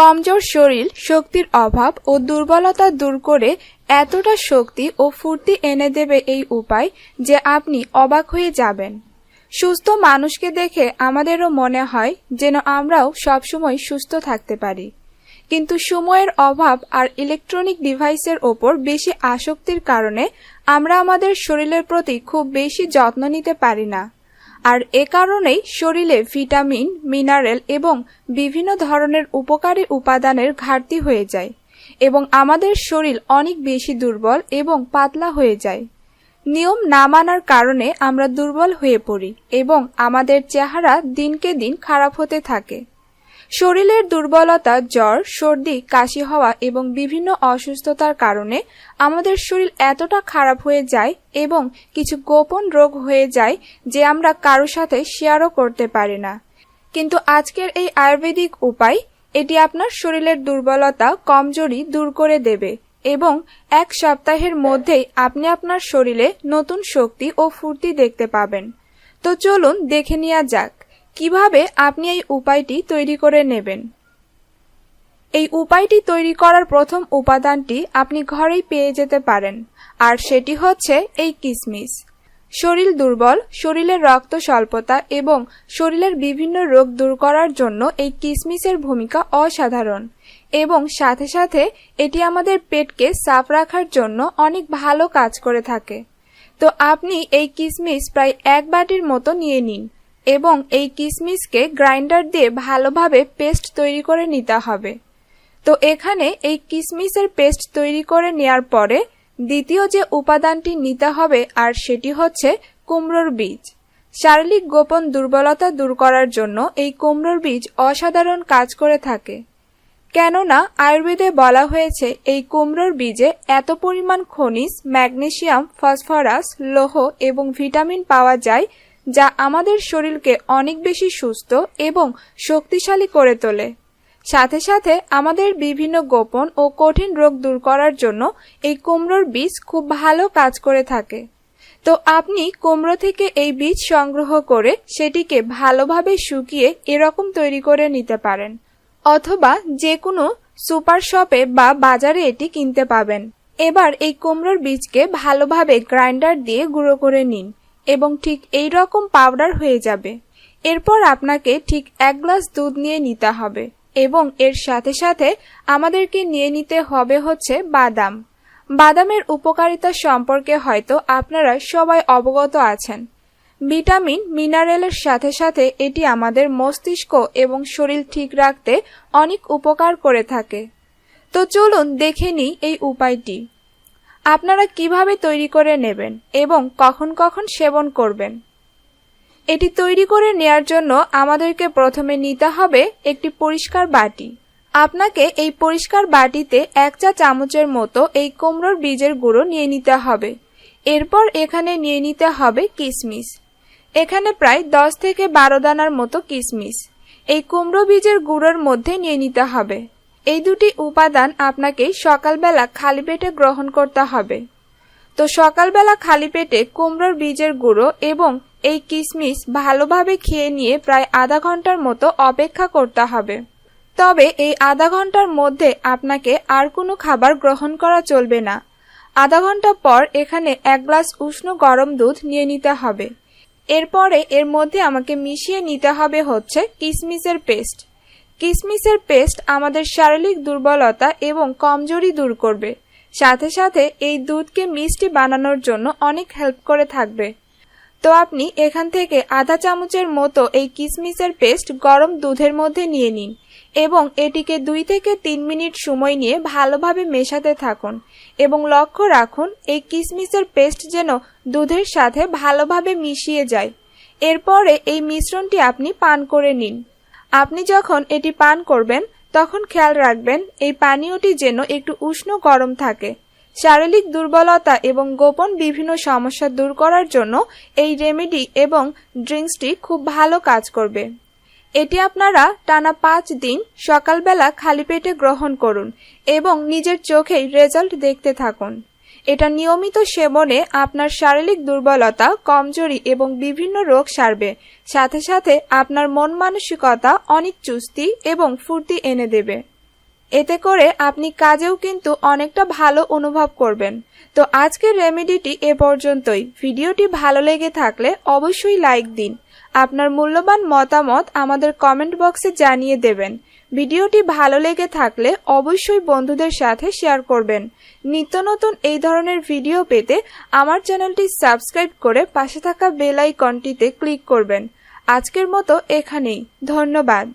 কমজোর শরীর, শক্তির অভাব ও দুর্বলতা দূর করে এতটা শক্তি ও ফুর্তি এনে দেবে এই উপায় যে আপনি অবাক হয়ে যাবেন। সুস্থ মানুষকে দেখে আমাদেরও মনে হয় যেন আমরাও সবসময় সুস্থ থাকতে পারি। কিন্তু সময়ের অভাব আর ইলেকট্রনিক ডিভাইসের ওপর বেশি আসক্তির কারণে আমরা আমাদের শরীরের প্রতি খুব বেশি যত্ন নিতে পারি না। আর এ কারণেই শরীরে ভিটামিন, মিনারেল এবং বিভিন্ন ধরনের উপকারী উপাদানের ঘাটতি হয়ে যায় এবং আমাদের শরীর অনেক বেশি দুর্বল এবং পাতলা হয়ে যায়। নিয়ম না মানার কারণে আমরা দুর্বল হয়ে পড়ি এবং আমাদের চেহারা দিনকে দিন খারাপ হতে থাকে। শরীরের দুর্বলতা, জ্বর, সর্দি, কাশি হওয়া এবং বিভিন্ন অসুস্থতার কারণে আমাদের শরীর এতটা খারাপ হয়ে যায় এবং কিছু গোপন রোগ হয়ে যায় যে আমরা কারও সাথে শেয়ারও করতে পারি না। কিন্তু আজকের এই আয়ুর্বেদিক উপায়, এটি আপনার শরীরের দুর্বলতা, কমজোরি দূর করে দেবে এবং এক সপ্তাহের মধ্যেই আপনি আপনার শরীরে নতুন শক্তি ও ফুর্তি দেখতে পাবেন। তো চলুন দেখে নেওয়া যাক। কীভাবে আপনি এই উপায়টি তৈরি করে নেবেন? এই উপায়টি তৈরি করার প্রথম উপাদানটি আপনি ঘরেই পেয়ে যেতে পারেন, আর সেটি হচ্ছে এই কিসমিস। শরীর দুর্বল, শরীরের রক্ত স্বল্পতা এবং শরীরের বিভিন্ন রোগ দূর করার জন্য এই কিসমিসের ভূমিকা অসাধারণ এবং সাথে সাথে এটি আমাদের পেটকে সাফ রাখার জন্য অনেক ভালো কাজ করে থাকে। তো আপনি এই কিসমিস প্রায় এক বাটির মতো নিয়ে নিন। এবং এই কিসমিসকে গ্রাইন্ডার দিয়ে ভালোভাবে পেস্ট তৈরি করে নিতে হবে। তো এখানে এই কিসমিসের পেস্ট তৈরি করে নেয়ার পরে দ্বিতীয় যে উপাদানটি নিতে হবে আর সেটি হচ্ছে কুমড়োর বীজ। শারীরিক গোপন দুর্বলতা দূর করার জন্য এই কুমড়োর বীজ অসাধারণ কাজ করে থাকে। কেননা আয়ুর্বেদে বলা হয়েছে, এই কুমড়োর বীজে এত পরিমাণ খনিজ, ম্যাগনেসিয়াম, ফসফরাস, লৌহ এবং ভিটামিন পাওয়া যায় যা আমাদের শরীরকে অনেক বেশি সুস্থ এবং শক্তিশালী করে তোলে। সাথে সাথে আমাদের বিভিন্ন গোপন ও কঠিন রোগ দূর করার জন্য এই কুমড়োর বীজ খুব ভালো কাজ করে থাকে। তো আপনি কুমড়ো থেকে এই বীজ সংগ্রহ করে সেটিকে ভালোভাবে শুকিয়ে এরকম তৈরি করে নিতে পারেন, অথবা যে কোনো সুপার শপে বা বাজারে এটি কিনতে পাবেন। এবার এই কুমড়োর বীজকে ভালোভাবে গ্রাইন্ডার দিয়ে গুঁড়ো করে নিন। এবং ঠিক এই রকম পাউডার হয়ে যাবে। এরপর আপনাকে ঠিক এক গ্লাস দুধ নিয়ে নিতে হবে এবং এর সাথে সাথে আমাদেরকে নিয়ে নিতে হবে হচ্ছে বাদাম। বাদামের উপকারিতা সম্পর্কে হয়তো আপনারা সবাই অবগত আছেন। ভিটামিন মিনারেলের সাথে সাথে এটি আমাদের মস্তিষ্ক এবং শরীর ঠিক রাখতে অনেক উপকার করে থাকে। তো চলুন দেখে নিই এই উপায়টি। আপনারা কীভাবে তৈরি করে নেবেন এবং কখন কখন সেবন করবেন? এটি তৈরি করে নেয়ার জন্য আমাদেরকে প্রথমে নিতে হবে একটি পরিষ্কার বাটি। আপনাকে এই পরিষ্কার বাটিতে এক চা চামচের মতো এই কুমড়োর বীজের গুঁড়ো নিয়ে নিতে হবে। এরপর এখানে নিয়ে নিতে হবে কিশমিশ এখানে প্রায় দশ থেকে বারো দানার মতো কিশমিশ এই কুমড়ো বীজের গুঁড়োর মধ্যে নিয়ে নিতে হবে। এই দুটি উপাদান আপনাকে সকালবেলা খালি পেটে গ্রহণ করতে হবে। তো সকালবেলা খালি পেটে কুমড়োর বীজের গুঁড়ো এবং এই কিশমিশ ভালোভাবে খেয়ে নিয়ে প্রায় আধা ঘণ্টার মতো অপেক্ষা করতে হবে। তবে এই আধা ঘণ্টার মধ্যে আপনাকে আর কোনো খাবার গ্রহণ করা চলবে না। আধা ঘণ্টা পর এখানে এক গ্লাস উষ্ণ গরম দুধ নিয়ে নিতে হবে। এরপরে এর মধ্যে আমাকে মিশিয়ে নিতে হবে হচ্ছে কিশমিশের পেস্ট। কিশমিশের পেস্ট আমাদের শারীরিক দুর্বলতা এবং কমজোরি দূর করবে। সাথে সাথে এই দুধকে মিষ্টি বানানোর জন্য অনেক হেল্প করে থাকবে। তো আপনি এখান থেকে আধা চামচের মতো এই কিসমিসের পেস্ট গরম দুধের মধ্যে নিয়ে নিন এবং এটিকে দুই থেকে তিন মিনিট সময় নিয়ে ভালোভাবে মেশাতে থাকুন এবং লক্ষ্য রাখুন এই কিসমিসের পেস্ট যেন দুধের সাথে ভালোভাবে মিশিয়ে যায়। এরপরে এই মিশ্রণটি আপনি পান করে নিন। আপনি যখন এটি পান করবেন, তখন খেয়াল রাখবেন এই পানীয়টি যেন একটু উষ্ণ গরম থাকে। শারীরিক দুর্বলতা এবং গোপন বিভিন্ন সমস্যা দূর করার জন্য এই রেমেডি এবং ড্রিঙ্কসটি খুব ভালো কাজ করবে। এটি আপনারা টানা পাঁচ দিন সকালবেলা খালি পেটে গ্রহণ করুন এবং নিজের চোখেই রেজাল্ট দেখতে থাকুন। এটা নিয়মিত সেবনে আপনার শারীরিক দুর্বলতা, কমজোরি এবং বিভিন্ন রোগ সারবে। সাথে সাথে আপনার মন মানসিকতা অনেক চুস্তি এবং ফুর্তি এনে দেবে। এতে করে আপনি কাজেও কিন্তু অনেকটা ভালো অনুভব করবেন। তো আজকের রেমেডিটি এ পর্যন্তই। ভিডিওটি ভালো লেগে থাকলে অবশ্যই লাইক দিন। আপনার মূল্যবান মতামত আমাদের কমেন্ট বক্সে জানিয়ে দেবেন। ভিডিওটি ভালো লেগে থাকলে অবশ্যই বন্ধুদের সাথে শেয়ার করবেন। নিত্য নতুন এই ধরনের ভিডিও পেতে আমার চ্যানেলটি সাবস্ক্রাইব করে পাশে থাকা বেল আইকনটিতে ক্লিক করবেন। আজকের মতো এখানেই। ধন্যবাদ।